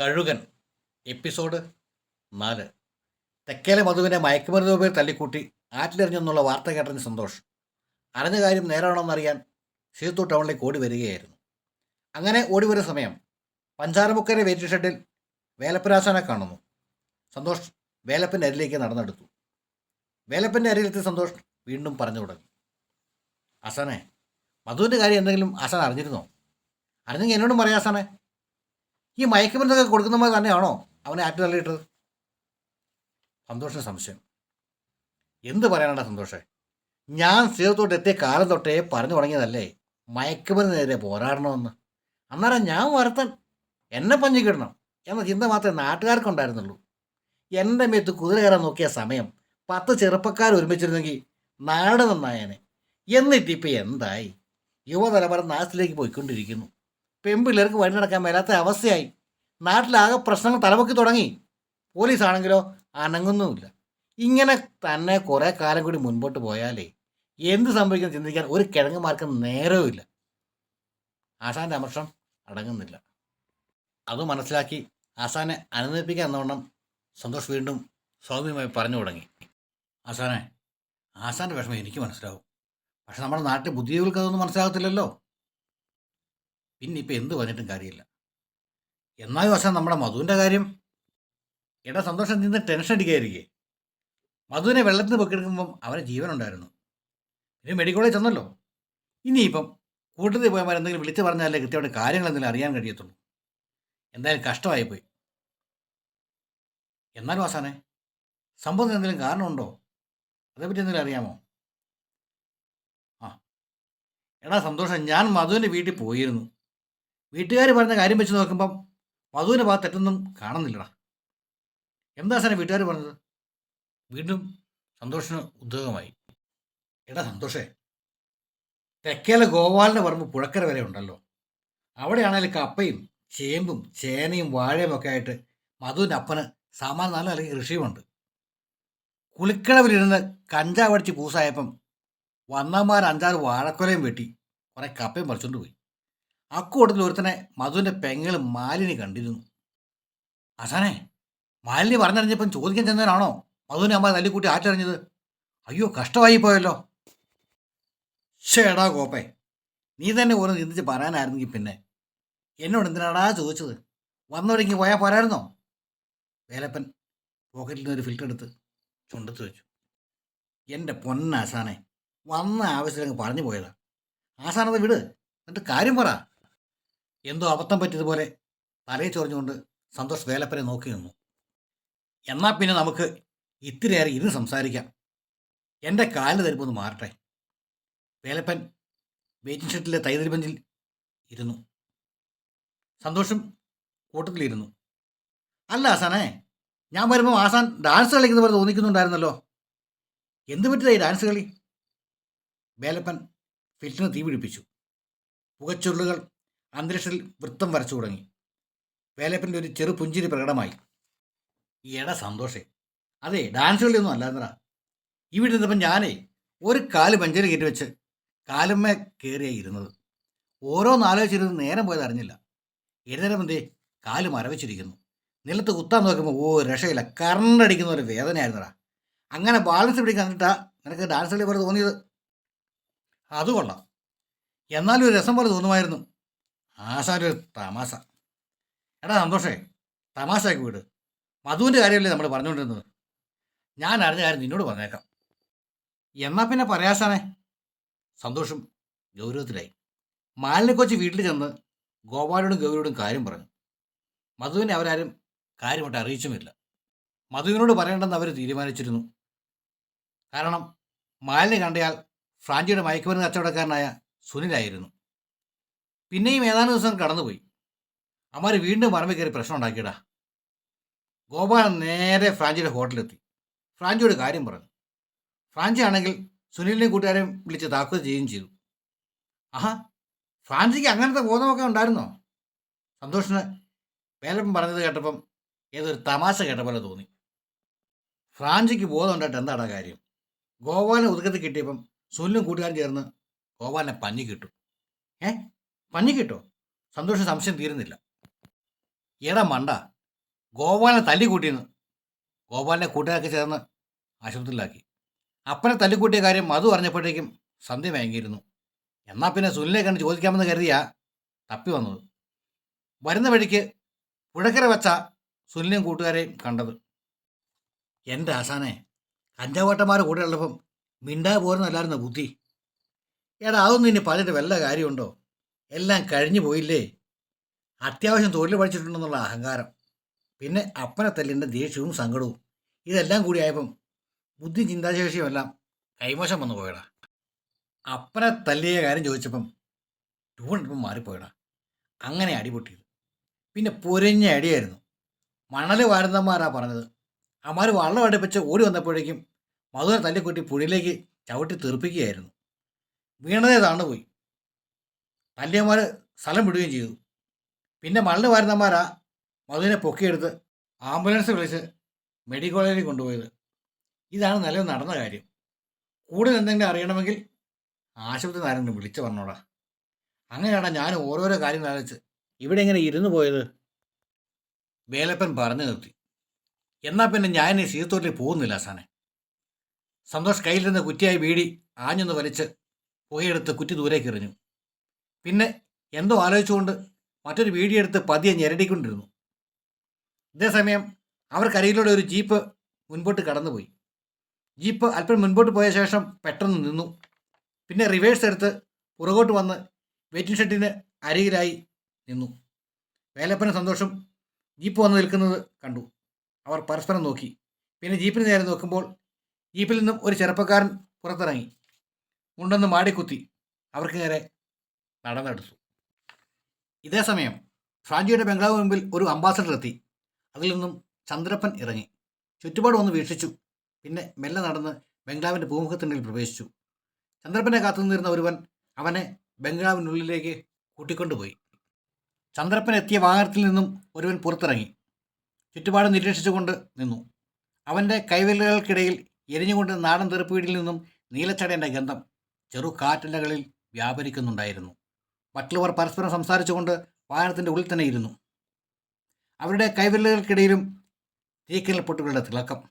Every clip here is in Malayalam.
കഴുകൻ എപ്പിസോഡ് നാല്. തെക്കേലെ മധുവിനെ മയക്കുമരുന്ന് പേർ തല്ലിക്കൂട്ടി ആറ്റിലെറിഞ്ഞെന്നുള്ള വാർത്ത കേട്ടതിന് സന്തോഷം. അറിഞ്ഞ കാര്യം നേരാണെന്നറിയാൻ സീത്തു ടൗണിലേക്ക് ഓടി വരികയായിരുന്നു. അങ്ങനെ ഓടി വരുന്ന സമയം പഞ്ചാരമുക്കരെ വെയിറ്റിംഗ് ഷെഡിൽ വേലപ്പരാശാനെ കാണുന്നു. സന്തോഷ് വേലപ്പന്റെ അരിലേക്ക് നടന്നെടുത്തു. വേലപ്പന്റെ അരിയിലെത്തി സന്തോഷ് വീണ്ടും പറഞ്ഞു തുടങ്ങി. ആസാനെ മധുവിന്റെ കാര്യം എന്തെങ്കിലും ആസാൻ അറിഞ്ഞിരുന്നോ? അറിഞ്ഞെങ്കിൽ എന്നോടും പറയാം ആസാനെ ഈ മയക്കുമരുന്നൊക്കെ കൊടുക്കുന്നവർ തന്നെയാണോ അവനെ ആറ്റു തള്ളിയിട്ടത്? സന്തോഷം സംശയം. എന്ത് പറയാനാണ് സന്തോഷേ? ഞാൻ സ്ഥിരത്തോട്ട് എത്തിയ കാലം തൊട്ടേ പറഞ്ഞു തുടങ്ങിയതല്ലേ മയക്കുമരുന്നിനെതിരെ പോരാടണമെന്ന്. അന്നേരം ഞാൻ വരുത്തൻ എന്നെ പഞ്ഞിക്കിടണം എന്ന ചിന്ത മാത്രമേ നാട്ടുകാർക്കുണ്ടായിരുന്നുള്ളൂ. എന്റെ മേത്ത് കുതിര കയറാൻ നോക്കിയ സമയം പത്ത് ചെറുപ്പക്കാർ ഒരുമിച്ചിരുന്നെങ്കിൽ നാട് നന്നായേനെ. എന്നിട്ടിപ്പോൾ എന്തായി? യുവതലമുറ നാശത്തിലേക്ക് പോയിക്കൊണ്ടിരിക്കുന്നു. പെൺപിള്ളേർക്ക് വഴി നടക്കാൻ മേലാത്ത അവസ്ഥയായി. നാട്ടിലാകെ പ്രശ്നങ്ങൾ തലപൊക്കി തുടങ്ങി. പോലീസാണെങ്കിലോ അനങ്ങുന്നുമില്ല. ഇങ്ങനെ തന്നെ കുറേ കാലം കൂടി മുൻപോട്ട് പോയാലേ എന്ത് സംഭവിക്കുന്നു ചിന്തിക്കാൻ ഒരു കിഴങ്ങുമാർക്ക് നേരവുമില്ല. ആശാന്റെ അമർഷം അടങ്ങുന്നില്ല. അത് മനസ്സിലാക്കി ആശാനെ അനുനയിപ്പിക്കാൻ എന്നവണ്ണം സന്തോഷ് വീണ്ടും സൗമ്യമായി പറഞ്ഞു തുടങ്ങി. ആശാനെ ആശാന്റെ വിഷമം എനിക്ക് മനസ്സിലാവും. പക്ഷെ നമ്മുടെ നാട്ടിലെ ബുദ്ധിജീവികൾക്ക് അതൊന്നും മനസ്സിലാകത്തില്ലല്ലോ. പിന്നെ ഇപ്പം എന്ത് പറഞ്ഞിട്ടും കാര്യമില്ല. എന്നാൽ വശം നമ്മുടെ മധുവിന്റെ കാര്യം എടാ സന്തോഷം നിന്ന് ടെൻഷൻ അടിക്കാതിരിക്കേ. മധുവിനെ വെള്ളത്തിൽ നിന്ന് പൊക്കിയെടുക്കുമ്പം അവന് ജീവനുണ്ടായിരുന്നു. പിന്നെ മെഡിക്കൽ കോളേജ് ചെന്നല്ലോ. ഇനിയിപ്പം കൂട്ടത്തിൽ പോയമാർ എന്തെങ്കിലും വിളിച്ചു പറഞ്ഞാലേ കൃത്യമായിട്ട് കാര്യങ്ങൾ എന്തെങ്കിലും അറിയാൻ കഴിയത്തുള്ളൂ. എന്തായാലും കഷ്ടമായിപ്പോയി. എന്നാലും ആസാനെ സംഭവത്തിന് എന്തെങ്കിലും കാരണമുണ്ടോ? അതേപ്പറ്റി എന്തെങ്കിലും അറിയാമോ? ആ. എടാ സന്തോഷം ഞാൻ മധുവിന്റെ വീട്ടിൽ പോയിരുന്നു. വീട്ടുകാർ പറഞ്ഞ കാര്യം വെച്ച് നോക്കുമ്പം മധുവിന്റെ ഭാഗത്ത് തെറ്റൊന്നും കാണുന്നില്ലടാ. എന്താ സാറേ വീട്ടുകാർ പറഞ്ഞത്? വീണ്ടും സന്തോഷിന് ഉദ്യോഗമായി. എടാ സന്തോഷേ തെക്കേലെ ഗോപാലിന്റെ പറമ്പ് പുഴക്കര വരെ ഉണ്ടല്ലോ. അവിടെയാണെങ്കിൽ കപ്പയും ചേമ്പും ചേനയും വാഴയും ഒക്കെ ആയിട്ട് മധുവിന്റെ അപ്പന് സാമാൻ നല്ല അല്ലെങ്കിൽ കൃഷിയുമുണ്ട് കുളിക്കളവിലിരുന്ന് കഞ്ചാവടിച്ച് പൂസായപ്പം വന്നമാർ അഞ്ചാറ് വാഴക്കൊലയും വെട്ടി കുറേ കപ്പയും പറിച്ചുകൊണ്ട് പോയി. അക്കൂട്ടത്തിൽ ഒരുത്തനെ മധുവിന്റെ പെങ്ങൾ മാലിനി കണ്ടിരുന്നു. അസാനെ മാലിനി പറഞ്ഞറിഞ്ഞപ്പം ചോദിക്കാൻ ചെന്നവനാണോ? മധുവിനെ അമ്മ തല്ലിക്കൂട്ടി ആറ്ററിഞ്ഞത്. അയ്യോ കഷ്ടമായി പോയല്ലോ. ഷേടാ കോപ്പേ നീ തന്നെ ഓരോ ചിന്തിച്ച് പറയാനായിരുന്നെങ്കിൽ പിന്നെ. എന്നോട് എന്തിനാടാ ചോദിച്ചത്? വന്നവരെങ്കിൽ പോയാൽ പോരായിരുന്നോ? വേലപ്പൻ പോക്കറ്റിൽ നിന്ന് ഒരു ഫിൽറ്റർ എടുത്ത് ചുണ്ടത്ത് വെച്ചു. എന്റെ പൊന്നാസാനെ വന്ന ആവശ്യത്തിലങ്ങ് പറഞ്ഞു പോയതാ. ആസാനത് വിട് എന്നിട്ട് കാര്യം പറ. എന്തോ അബദ്ധം പറ്റിയതുപോലെ തലയിൽ ചൊറിഞ്ഞുകൊണ്ട് സന്തോഷ് വേലപ്പനെ നോക്കി നിന്നു. എന്നാൽ പിന്നെ നമുക്ക് ഇത്തിരിയേറെ ഇരുന്ന് സംസാരിക്കാം. എന്റെ കാലിന് തരിപ്പൊന്ന് മാറട്ടെ. വേലപ്പൻ വെയിറ്റിംഗ് ഷെഡിലെ തൈതരി ഇരുന്നു. സന്തോഷം കൂട്ടത്തിലിരുന്നു. അല്ല ആസാനെ ഞാൻ വരുമ്പോൾ ആസാൻ ഡാൻസ് കളിക്കുന്ന പോലെ തോന്നിക്കുന്നുണ്ടായിരുന്നല്ലോ. എന്ത് പറ്റിയതായി ഡാൻസ് കളി? വേലപ്പൻ ഫിൽറ്റിന് തീ പിടിപ്പിച്ചു. പുകച്ചുരുളുകൾ അന്തരീക്ഷത്തിൽ വൃത്തം വരച്ചു തുടങ്ങി. വേലപ്പന്റെ ഒരു ചെറു പുഞ്ചിരി പ്രകടമായി. എട സന്തോഷേ. അതെ ഡാൻസ് കളിയൊന്നും അല്ലാന്നറ ഇവിടെ ഇരുന്നപ്പം ഞാനേ ഒരു കാൽ പഞ്ചര കയറ്റി വെച്ച് കാലുമ്മേ കയറിയായി ഇരുന്നത്. ഓരോന്ന് ആലോചിച്ചിരുന്ന് നേരം പോയത് അറിഞ്ഞില്ല. എഴുന്നേരം എന്തേ കാൽ മരവിച്ചിരിക്കുന്നു. നിലത്ത് കുത്താൻ നോക്കുമ്പോൾ ഓ രക്ഷയില്ല. കറണ്ടടിക്കുന്ന ഒരു വേദനയായിരുന്നടാ. അങ്ങനെ ബാലൻസ് പിടിക്കാൻ കണ്ടിട്ടാ നിനക്ക് ഡാൻസ് കളി പോലെ തോന്നിയത്? അത് കൊള്ളാം. എന്നാലും ഒരു രസം പോലെ തോന്നുമായിരുന്നു. ആശാന്റെ തമാശ. എടാ സന്തോഷേ തമാശയാക്കി വീട്. മധുവിന്റെ കാര്യമല്ലേ നമ്മൾ പറഞ്ഞുകൊണ്ടിരുന്നത് ഞാൻ അറിഞ്ഞ കാര്യം നിന്നോട് പറഞ്ഞേക്കാം. എന്നാൽ പിന്നെ പറയാശാനെ സന്തോഷം ഗൗരവത്തിലായി. മാലിനെ കൊച്ച് വീട്ടിൽ ചെന്ന് ഗോപാലോടും ഗൗരിയോടും കാര്യം പറഞ്ഞു. മധുവിനെ അവരാരും കാര്യമായിട്ട് അറിയിച്ചുമില്ല. മധുവിനോട് പറയേണ്ടെന്ന് അവർ തീരുമാനിച്ചിരുന്നു. കാരണം മാലിനെ കണ്ടയാൾ ഫ്രാഞ്ചിയുടെ മയക്കുമരുന്ന് കച്ചവടക്കാരനായ സുനിലായിരുന്നു. പിന്നെയും ഏതാനും ദിവസം കടന്നുപോയി. അമ്മാർ വീണ്ടും പറമ്പിൽ കയറി പ്രശ്നം ഉണ്ടാക്കിയടാ. ഗോപാലൻ നേരെ ഫ്രാഞ്ചിയുടെ ഹോട്ടലിലെത്തി. ഫ്രാഞ്ചിയോട് കാര്യം പറഞ്ഞു. ഫ്രാഞ്ചി ആണെങ്കിൽ സുനിലിനെ കൂട്ടുകാരെയും വിളിച്ച് താക്കോൽ ചെയ്യുകയും ചെയ്തു. ആഹാ ഫ്രാൻസിക്ക് അങ്ങനത്തെ ബോധമൊക്കെ ഉണ്ടായിരുന്നോ? സന്തോഷിന് വേലപ്പം പറഞ്ഞത് കേട്ടപ്പം ഏതൊരു തമാശ കേട്ട പോലെ തോന്നി. ഫ്രാൻസിക്ക് ബോധം ഉണ്ടായിട്ട് എന്താടാ കാര്യം? ഗോപാലിനെ ഒതുക്കത്തിൽ കിട്ടിയപ്പം സുനിലും കൂട്ടുകാരും ചേർന്ന് ഗോപാലിനെ പഞ്ഞി കിട്ടും. ഏ? പഞ്ഞി കിട്ടോ. സന്തോഷ സംശയം തീരുന്നില്ല. എടാ മണ്ട ഗോപാലിനെ തല്ലി കൂട്ടിയെന്ന് ഗോപാലിനെ കൂട്ടുകാരൊക്കെ ചേർന്ന് ആശുപത്രിയിലാക്കി. അപ്പനെ തല്ലിക്കൂട്ടിയ കാര്യം മധു അറിഞ്ഞപ്പോഴേക്കും സന്ധ്യ വാങ്ങിയിരുന്നു എന്നാൽ പിന്നെ സുനിലെ കണ്ട് ചോദിക്കാമെന്ന് കരുതിയാ തപ്പി വന്നത്. വരുന്ന വഴിക്ക് പുഴക്കര വെച്ച സുനിലും കൂട്ടുകാരെയും കണ്ടത്. എന്റെ ആശാനെ കഞ്ചാവട്ടന്മാർ കൂടെ ഉള്ളപ്പം മിണ്ടാ പോരുന്നല്ലായിരുന്ന ബുദ്ധി? എടാ അതൊന്നും ഇനി പറഞ്ഞിട്ട് വല്ല കാര്യമുണ്ടോ? എല്ലാം കഴിഞ്ഞു പോയില്ലേ? അത്യാവശ്യം തൊഴിൽ പഠിച്ചിട്ടുണ്ടെന്നുള്ള അഹങ്കാരം. പിന്നെ അപ്പനെ തല്ലിന്റെ ദേഷ്യവും സങ്കടവും. ഇതെല്ലാം കൂടി ആയപ്പം ബുദ്ധി ചിന്താശേഷിയും എല്ലാം കൈമോശം വന്നു പോയടാ. അപ്പനെ തല്ലിയ കാര്യം ചോദിച്ചപ്പം ടൂണിപ്പം മാറിപ്പോയടാ. അങ്ങനെ അടിപൊട്ടിയത് പിന്നെ പൊരിഞ്ഞ അടിയായിരുന്നു. മണൽ വാരുന്നന്മാരാ പറഞ്ഞത്. അമാർ വള്ളം അടുപ്പിച്ച് ഓടി വന്നപ്പോഴേക്കും മധുര തല്ലിക്കുട്ടി പുഴയിലേക്ക് ചവിട്ടി തെറിപ്പിക്കുകയായിരുന്നു. വീണതേ താണുപോയി തല്ലിയന്മാർ സ്ഥലം വിടുകയും ചെയ്തു. പിന്നെ മണ്ണ് വരുന്നമാരാ മധുവിനെ പൊക്കിയെടുത്ത് ആംബുലൻസ് വിളിച്ച് മെഡിക്കൽ കോളേജിൽ കൊണ്ടുപോയത്. ഇതാണ് നിലവിൽ നടന്ന കാര്യം. കൂടുതൽ എന്തെങ്കിലും അറിയണമെങ്കിൽ ആശുപത്രി ആരെങ്കിലും വിളിച്ചു പറഞ്ഞോടാ. അങ്ങനെയാണ് ഞാൻ ഓരോരോ കാര്യങ്ങൾ ആലോചിച്ച് ഇവിടെ ഇങ്ങനെ ഇരുന്നു പോയത്? വേലപ്പൻ പറഞ്ഞു നിർത്തി. എന്നാൽ പിന്നെ ഞാൻ ഈ സീതത്തോട്ടിൽ പോകുന്നില്ല സാനെ സന്തോഷ് കയ്യിലിരുന്ന കുറ്റിയായി വീടി ആഞ്ഞൊന്ന് വലിച്ച് പുകയെടുത്ത് കുറ്റി ദൂരേക്ക് എറിഞ്ഞു പിന്നെ എന്തോ ആലോചിച്ചുകൊണ്ട് മറ്റൊരു വീഡിയോ എടുത്ത് പതിയെ ഞെരടിക്കൊണ്ടിരുന്നു. ഇതേസമയം അവർക്കരികിലൂടെ ഒരു ജീപ്പ് മുൻപോട്ട് കടന്നുപോയി. ജീപ്പ് അല്പം മുൻപോട്ട് പോയ ശേഷം പെട്ടെന്ന് നിന്നു. പിന്നെ റിവേഴ്സ് എടുത്ത് പുറകോട്ട് വന്ന് വെയിറ്റിംഗ് ഷെഡിന് അരികിലായി നിന്നു. വേലപ്പന സന്തോഷം ജീപ്പ് വന്ന് നിൽക്കുന്നത് കണ്ടു. അവർ പരസ്പരം നോക്കി. പിന്നെ ജീപ്പിന് നേരെ നോക്കുമ്പോൾ ജീപ്പിൽ നിന്നും ഒരു ചെറുപ്പക്കാരൻ പുറത്തിറങ്ങി. മുണ്ടൊന്ന് മാടിക്കുത്തി. അവർക്ക് നേരെ നടന്നെടുത്തു. ഇതേ സമയം ഫ്രാഞ്ചിയുടെ ബംഗ്ലാവ് മുമ്പിൽ ഒരു അംബാസഡർ എത്തി. അതിൽ നിന്നും ചന്ദ്രപ്പൻ ഇറങ്ങി. ചുറ്റുപാട് ഒന്ന് വീക്ഷിച്ചു. പിന്നെ മെല്ലെ നടന്ന് ബംഗ്ലാവിന്റെ പൂമുഖത്തിനുള്ളിൽ പ്രവേശിച്ചു. ചന്ദ്രപ്പനെ കാത്തുനിന്നിരുന്ന ഒരുവൻ അവനെ ബംഗ്ലാവിനുള്ളിലേക്ക് കൂട്ടിക്കൊണ്ടുപോയി. ചന്ദ്രപ്പൻ എത്തിയ വാഹനത്തിൽ നിന്നും ഒരുവൻ പുറത്തിറങ്ങി. ചുറ്റുപാട് നിരീക്ഷിച്ചുകൊണ്ട് നിന്നു. അവന്റെ കൈവിരലുകൾക്കിടയിൽ എരിഞ്ഞുകൊണ്ട് നാടൻ തെറുപ്പീടിൽ നിന്നും നീലച്ചടേന്റെ ഗന്ധം ചെറു കാറ്റിലകളിൽ വ്യാപരിക്കുന്നുണ്ടായിരുന്നു. മറ്റുള്ളവർ പരസ്പരം സംസാരിച്ചുകൊണ്ട് വാഹനത്തിന്റെ ഉള്ളിൽ തന്നെ ഇരുന്നു. അവരുടെ കൈവിരലുകൾക്കിടയിലും തീക്കൽ പൊട്ടുകളുടെ തിളക്കം.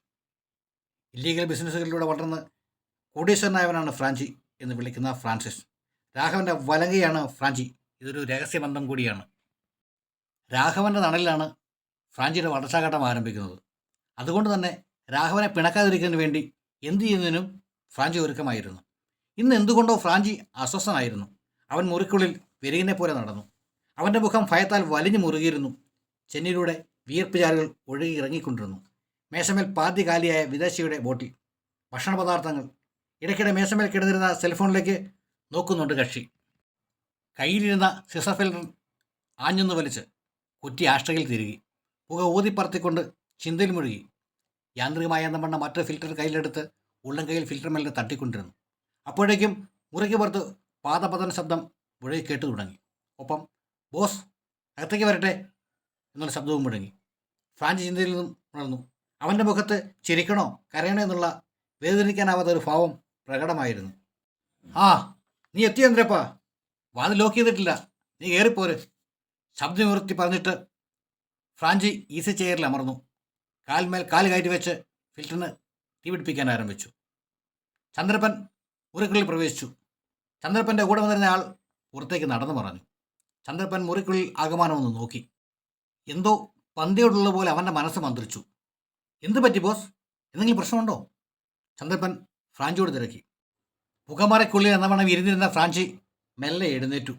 ഇല്ലീഗൽ ബിസിനസ്സുകളിലൂടെ വളർന്ന് കോടീശ്വരനായവനാണ് ഫ്രാഞ്ചി എന്ന് വിളിക്കുന്ന ഫ്രാൻസിസ്. രാഘവന്റെ വലങ്കയാണ് ഫ്രാഞ്ചി. ഇതൊരു രഹസ്യബന്ധം കൂടിയാണ്. രാഘവന്റെ തണലിലാണ് ഫ്രാഞ്ചിയുടെ വളർച്ചാഘട്ടം ആരംഭിക്കുന്നത്. അതുകൊണ്ട് തന്നെ രാഘവനെ പിണക്കാതിരിക്കുന്നതിന് വേണ്ടി എന്തു ചെയ്യുന്നതിനും ഫ്രാഞ്ചി ഒരുക്കമായിരുന്നു. ഇന്ന് എന്തുകൊണ്ടോ ഫ്രാഞ്ചി അസ്വസ്ഥനായിരുന്നു. അവൻ മുറിക്കുള്ളിൽ വിരകിനെ പോലെ നടന്നു. അവന്റെ മുഖം ഭയത്താൽ വലിഞ്ഞു മുറുകിയിരുന്നു. ചെന്നിലൂടെ വിയർപ്പ് ചാലുകൾ ഒഴുകി ഇറങ്ങിക്കൊണ്ടിരുന്നു. മേശമേൽ പാതി കാലിയായ വിദേശിയുടെ ബോട്ടിൽ. ഭക്ഷണ പദാർത്ഥങ്ങൾ. ഇടയ്ക്കിടെ മേശമേൽ കിടന്നിരുന്ന സെൽഫോണിലേക്ക് നോക്കുന്നുണ്ട് കക്ഷി. കയ്യിലിരുന്ന സിസഫിൽ ആഞ്ഞൊന്ന് വലിച്ച് കുറ്റി ആഷ്ടയിൽ തിരുകി. പുക ഊതിപ്പറത്തിക്കൊണ്ട് ചിന്തയിൽ മുഴുകി. യാന്ത്രികമായ എന്ന മറ്റൊരു ഫിൽറ്റർ കയ്യിലെടുത്ത് ഉള്ളം കയ്യിൽ ഫിൽറ്റർ മേലെ തട്ടിക്കൊണ്ടിരുന്നു. അപ്പോഴേക്കും മുറിക്ക് പുറത്ത് പാദപതന ശബ്ദം മുഴങ്ങി കേട്ടു തുടങ്ങി. ഒപ്പം ബോസ് അകത്തേക്ക് വരട്ടെ എന്നുള്ള ശബ്ദവും മുടങ്ങി ഫ്രാൻസ് ചിന്തയിൽ നിന്നും ഉണർന്നു. അവന്റെ മുഖത്ത് ചിരിക്കണോ കരയണോ എന്നുള്ള വേദനിക്കാനാവാത്ത ഒരു ഭാവം പ്രകടമായിരുന്നു. ആ നീ എത്തിയോ എന്തരപ്പാ വാതിൽ ലോക്ക് ചെയ്തിട്ടില്ല. നീ കയറിപ്പോര് ശബ്ദമുയർത്തി പറഞ്ഞിട്ട് ഫ്രാഞ്ചി ഈസി ചെയറിൽ അമർന്നു. കാൽമേൽ കാൽ കയറ്റി വെച്ച് ഫിൽറ്ററിന് തീ പിടിപ്പിക്കാൻ ആരംഭിച്ചു. ചന്ദ്രപ്പൻ മുറിക്കുള്ളിൽ പ്രവേശിച്ചു. ചന്ദ്രപ്പന്റെ കൂടെ വന്നിരുന്ന ആൾ പുറത്തേക്ക് നടന്നു പറഞ്ഞു. ചന്ദ്രപ്പൻ മുറിക്കുള്ളിൽ ആകമാനമൊന്ന് നോക്കി. എന്തോ പന്തിയോടുള്ള പോലെ അവന്റെ മനസ്സ് മന്ത്രിച്ചു. എന്ത് പറ്റി ബോസ്? എന്തെങ്കിലും പ്രശ്നമുണ്ടോ? ചന്ദ്രപ്പൻ ഫ്രാഞ്ചിയോട് തിരക്കി. പുകമറയ്ക്കുള്ളിൽ എന്ന വണ്ണം ഇരുന്നിരുന്ന ഫ്രാഞ്ചി മെല്ലെ എഴുന്നേറ്റു.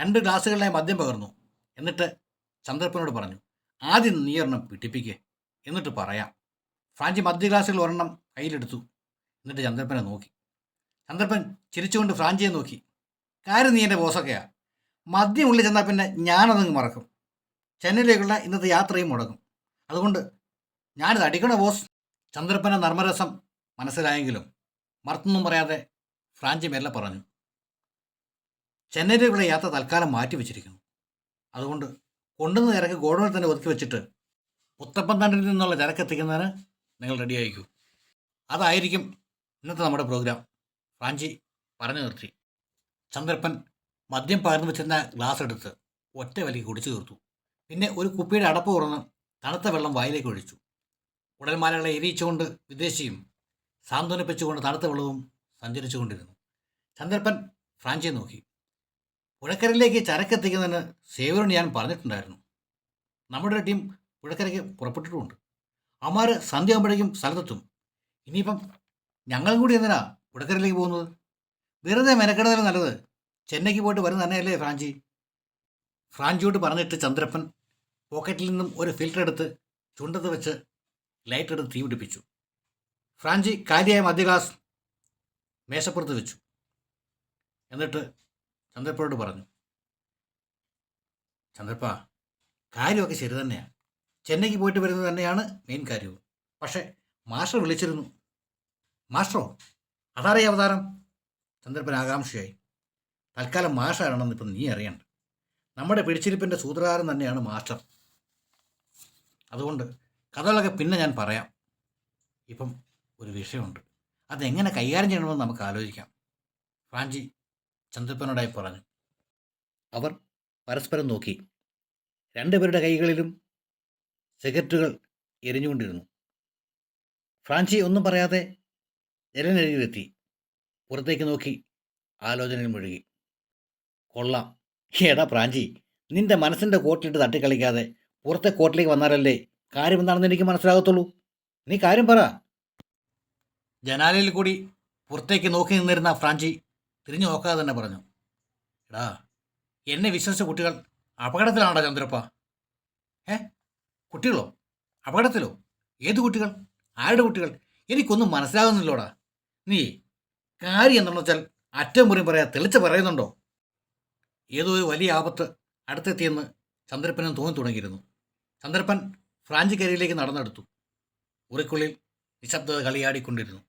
രണ്ട് ഗ്ലാസ്സുകളിലെ മദ്യം പകർന്നു. എന്നിട്ട് ചന്ദ്രപ്പനോട് പറഞ്ഞു ആദ്യം നീ ഒരെണ്ണം പിടിപ്പിക്കേ. എന്നിട്ട് പറയാം. ഫ്രാഞ്ചി മദ്യ ഗ്ലാസ്സുകൾ ഒരെണ്ണം കയ്യിലെടുത്തു. എന്നിട്ട് ചന്ദ്രപ്പനെ നോക്കി. ചന്ദ്രപ്പൻ ചിരിച്ചുകൊണ്ട് ഫ്രാഞ്ചിയെ നോക്കി. കാര്യം നീ എന്റെ ബോസൊക്കെയാണ് മദ്യം ഉള്ളിൽ ചെന്നാൽ പിന്നെ ഞാനതങ്ങ് മറക്കും. ചെന്നൈയിലേക്കുള്ള ഇന്നത്തെ യാത്രയും മുടങ്ങും. അതുകൊണ്ട് ഞാനിത് അടിക്കണ ബോസ് ചന്ദ്രപ്പന്റെ നർമ്മരസം മനസ്സിലായെങ്കിലും മറത്തൊന്നും പറയാതെ ഫ്രാഞ്ചി മെല്ലെ പറഞ്ഞു. ചെന്നൈയിലേക്കുള്ള യാത്ര തൽക്കാലം മാറ്റി വെച്ചിരിക്കുന്നു. അതുകൊണ്ട് കൊണ്ടുവന്ന് ചരക്ക് ഗോഡൗണിൽ തന്നെ ഒതുക്കി വെച്ചിട്ട് പുത്തപ്പന്തണ്ടിൽ നിന്നുള്ള ചരക്ക് എത്തിക്കുന്നതിന് നിങ്ങൾ റെഡി ആയിക്കൂ അതായിരിക്കും ഇന്നത്തെ നമ്മുടെ പ്രോഗ്രാം. ഫ്രാഞ്ചി പറഞ്ഞു നിർത്തി. ചന്ദ്രപ്പൻ മദ്യം പകർന്നു വെച്ചിരുന്ന ഗ്ലാസ് എടുത്ത് ഒറ്റ വലിക്ക് കുടിച്ചു തീർത്തു. പിന്നെ ഒരു കുപ്പിയുടെ അടപ്പ് തുറന്ന് തണുത്ത വെള്ളം വായിലേക്ക് ഒഴിച്ചു. ഉടൽമാലകളെ എരിയിച്ചുകൊണ്ട് വിദേശിയും സാന്ത്വനിപ്പിച്ചുകൊണ്ട് തണുത്ത വെള്ളവും സഞ്ചരിച്ചുകൊണ്ടിരുന്നു. ചന്ദ്രപ്പൻ ഫ്രാഞ്ചിയെ നോക്കി. പുഴക്കരയിലേക്ക് ചരക്കെത്തിക്കുന്നതിന് സേവരോട് ഞാൻ പറഞ്ഞിട്ടുണ്ടായിരുന്നു. നമ്മുടെ ടീം പുഴക്കരയ്ക്ക് പുറപ്പെട്ടിട്ടുമുണ്ട്. അമാർ സന്ധ്യയാകുമ്പോഴേക്കും സ്ഥലത്തെത്തും. ഇനിയിപ്പം ഞങ്ങളും കൂടി എന്തിനാ പുഴക്കരയിലേക്ക് പോകുന്നത്? വെറുതെ മെനക്കെടുന്നതിന് നല്ലത്. ചെന്നൈക്ക് പോയിട്ട് വരും തന്നെയല്ലേ ഫ്രാഞ്ചി? ഫ്രാഞ്ചിയോട് പറഞ്ഞിട്ട് ചന്ദ്രപ്പൻ പോക്കറ്റിൽ നിന്നും ഒരു ഫിൽറ്റർ എടുത്ത് ചുണ്ടത്ത് വെച്ച് ലൈറ്റ് എടുത്ത് തീ പിടിപ്പിച്ചു. ഫ്രാഞ്ചി കാര്യമായ മധ്യ ഗ്ലാസ് മേശപ്പുറത്ത് വെച്ചു. എന്നിട്ട് ചന്ദ്രപ്പനോട് പറഞ്ഞു ചന്ദ്രപ്പ കാര്യമൊക്കെ ശരി തന്നെയാണ് ചെന്നൈക്ക് പോയിട്ട് വരുന്നത് തന്നെയാണ് മെയിൻ കാര്യവും. പക്ഷേ മാസ്റ്റർ വിളിച്ചിരുന്നു. മാസ്റ്ററോ? അതാറേ അവതാരം. ചന്ദ്രപ്പൻ ആകാംക്ഷയായി. തൽക്കാലം മാഷാണെന്ന് ഇപ്പം നീ അറിയണ്ട. നമ്മുടെ പിടിച്ചിരിപ്പിന്റെ സൂത്രധാരൻ തന്നെയാണ് മാസ്റ്റർ. അതുകൊണ്ട് കഥകളൊക്കെ പിന്നെ ഞാൻ പറയാം. ഇപ്പം ഒരു വിഷയമുണ്ട്. അതെങ്ങനെ കൈകാര്യം ചെയ്യണമെന്ന് നമുക്ക് ആലോചിക്കാം. ഫ്രാഞ്ചി ചന്ദ്രപ്പനോടായി പറഞ്ഞു. അവർ പരസ്പരം നോക്കി. രണ്ടുപേരുടെ കൈകളിലും സിഗരറ്റുകൾ എരിഞ്ഞുകൊണ്ടിരുന്നു. ഫ്രാൻസി ഒന്നും പറയാതെ ജലനരികിലെത്തി പുറത്തേക്ക് നോക്കി. ആലോചനയിൽ മുഴുകി. കൊള്ളാം. ഏടാ പ്രാഞ്ചി നിന്റെ മനസ്സിന്റെ കോട്ടിലിട്ട് തട്ടിക്കളിക്കാതെ പുറത്തെ കോട്ടിലേക്ക് വന്നാലല്ലേ കാര്യം എന്താണെന്ന് എനിക്ക് മനസ്സിലാകത്തുള്ളൂ. നീ കാര്യം പറ. ജനാലയിൽ കൂടി പുറത്തേക്ക് നോക്കി നിന്നിരുന്ന ഫ്രാഞ്ചി തിരിഞ്ഞു നോക്കാതെ തന്നെ പറഞ്ഞു. എടാ എന്നെ വിശ്വസിച്ച കുട്ടികൾ അപകടത്തിലാണോ ചന്ദ്രപ്പ? ഏ? കുട്ടികളോ? അപകടത്തിലോ? ഏത് കുട്ടികൾ? ആരുടെ കുട്ടികൾ? എനിക്കൊന്നും മനസ്സിലാകുന്നില്ലോടാ. നീ കാര്യം എന്താണെന്ന് വെച്ചാൽ അറ്റം മുറിയും പറയാ തെളിച്ച് പറയുന്നുണ്ടോ? ഏതോ ഒരു വലിയ ആപത്ത് അടുത്തെത്തിയെന്ന് ചന്ദ്രപ്പനും തോന്നി തുടങ്ങിയിരുന്നു. ചന്ദ്രപ്പൻ ഫ്രാഞ്ചിക്കരിയിലേക്ക് നടന്നെടുത്തു. മുറിക്കുള്ളിൽ നിശബ്ദത കളിയാടിക്കൊണ്ടിരുന്നു.